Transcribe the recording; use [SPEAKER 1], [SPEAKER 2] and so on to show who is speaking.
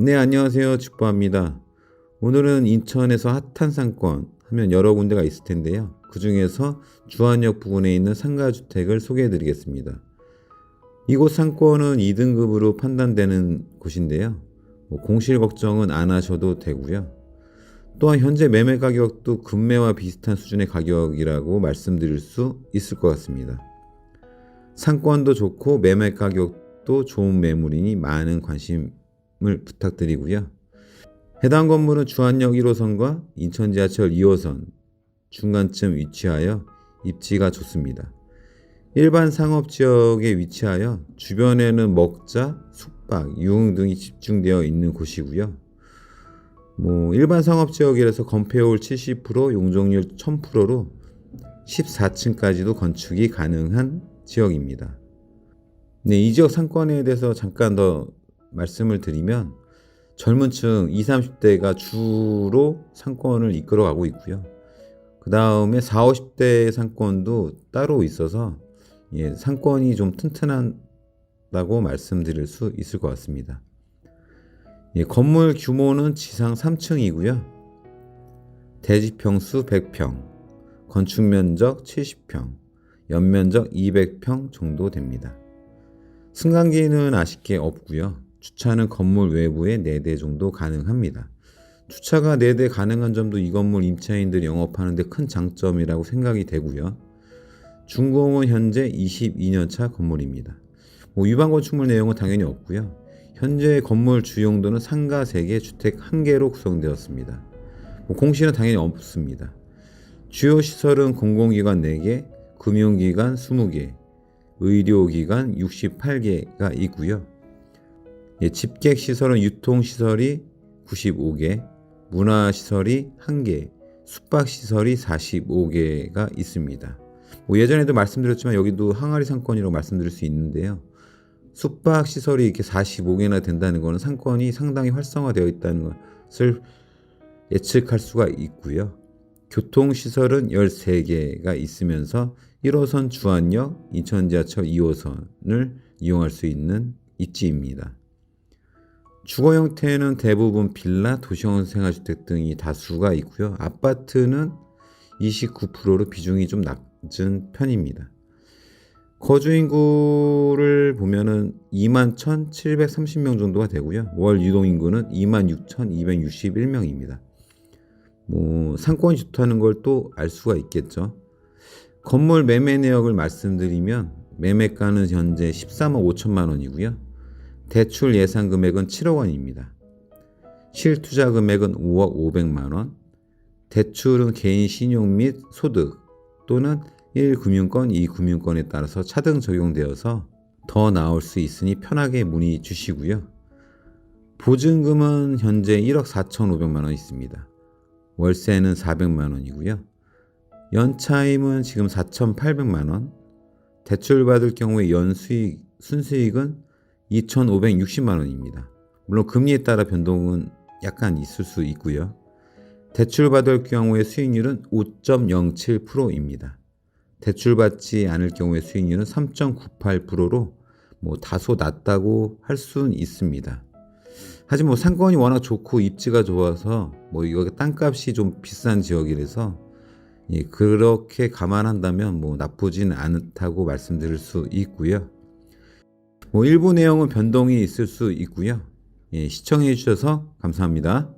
[SPEAKER 1] 네, 안녕하세요. 축보합니다. 오늘은 인천에서 핫한 상권 하면 여러 군데가 있을 텐데요. 그 중에서 주안역 부근에 있는 상가주택을 소개해 드리겠습니다. 이곳 상권은 2등급으로 판단되는 곳인데요. 뭐 공실 걱정은 안 하셔도 되고요. 또한 현재 매매 가격도 금매와 비슷한 수준의 가격이라고 말씀드릴 수 있을 것 같습니다. 상권도 좋고 매매 가격도 좋은 매물이니 많은 관심을 부탁드리고요. 해당 건물은 주안역 1호선과 인천 지하철 2호선 중간쯤 위치하여 입지가 좋습니다. 일반 상업 지역에 위치하여 주변에는 먹자, 숙박, 유흥 등이 집중되어 있는 곳이고요. 뭐 일반 상업 지역이라서 건폐율 70%, 용적률 1000%로 14층까지도 건축이 가능한 지역입니다. 네, 이 지역 상권에 대해서 잠깐 더 말씀을 드리면 젊은 층 20, 30대가 주로 상권을 이끌어 가고 있고요. 그 다음에 40, 50대 상권도 따로 있어서 예, 상권이 좀 튼튼하다고 말씀드릴 수 있을 것 같습니다. 예, 건물 규모는 지상 3층이고요. 대지평수 100평, 건축 면적 70평, 연면적 200평 정도 됩니다. 승강기는 아쉽게 없고요. 주차는 건물 외부에 4대 정도 가능합니다. 주차가 4대 가능한 점도 이 건물 임차인들이 영업하는데 큰 장점이라고 생각이 되고요. 준공은 현재 22년차 건물입니다. 뭐 위반 건축물 내용은 당연히 없고요. 현재 건물 주용도는 상가 3개, 주택 1개로 구성되었습니다. 뭐 공시는 당연히 없습니다. 주요 시설은 공공기관 4개, 금융기관 20개, 의료기관 68개가 있고요. 예, 집객 시설은 유통 시설이 95개, 문화 시설이 1개, 숙박 시설이 45개가 있습니다. 뭐 예전에도 말씀드렸지만 여기도 항아리 상권이라고 말씀드릴 수 있는데요. 숙박 시설이 이렇게 45개나 된다는 것은 상권이 상당히 활성화되어 있다는 것을 예측할 수가 있고요. 교통 시설은 13개가 있으면서 1호선 주안역, 인천 지하철 2호선을 이용할 수 있는 입지입니다. 주거 형태는 대부분 빌라, 도시형 생활주택 등이 다수가 있고요. 아파트는 29%로 비중이 좀 낮은 편입니다. 거주 인구를 보면은 2만 1,730명 정도가 되고요. 월 유동 인구는 2만 6,261명입니다. 뭐 상권이 좋다는 걸 또 알 수가 있겠죠. 건물 매매 내역을 말씀드리면 매매가는 현재 13억 5천만 원이고요. 대출 예상 금액은 7억 원입니다. 실투자 금액은 5억 500만 원. 대출은 개인 신용 및 소득 또는 1금융권, 2금융권에 따라서 차등 적용되어서 더 나올 수 있으니 편하게 문의 주시고요. 보증금은 현재 1억 4,500만 원 있습니다. 월세는 400만 원이고요. 연차임은 지금 4,800만 원. 대출 받을 경우에 연수익, 순수익은 2,560만 원입니다. 물론 금리에 따라 변동은 약간 있을 수 있고요. 대출 받을 경우에 수익률은 5.07%입니다. 대출 받지 않을 경우에 수익률은 3.98%로 뭐 다소 낮다고 할 수는 있습니다. 하지만 뭐 상권이 워낙 좋고 입지가 좋아서 뭐 이거 땅값이 좀 비싼 지역이라서 예, 그렇게 감안한다면 뭐 나쁘진 않다고 말씀드릴 수 있고요. 뭐 일부 내용은 변동이 있을 수 있고요. 예, 시청해 주셔서 감사합니다.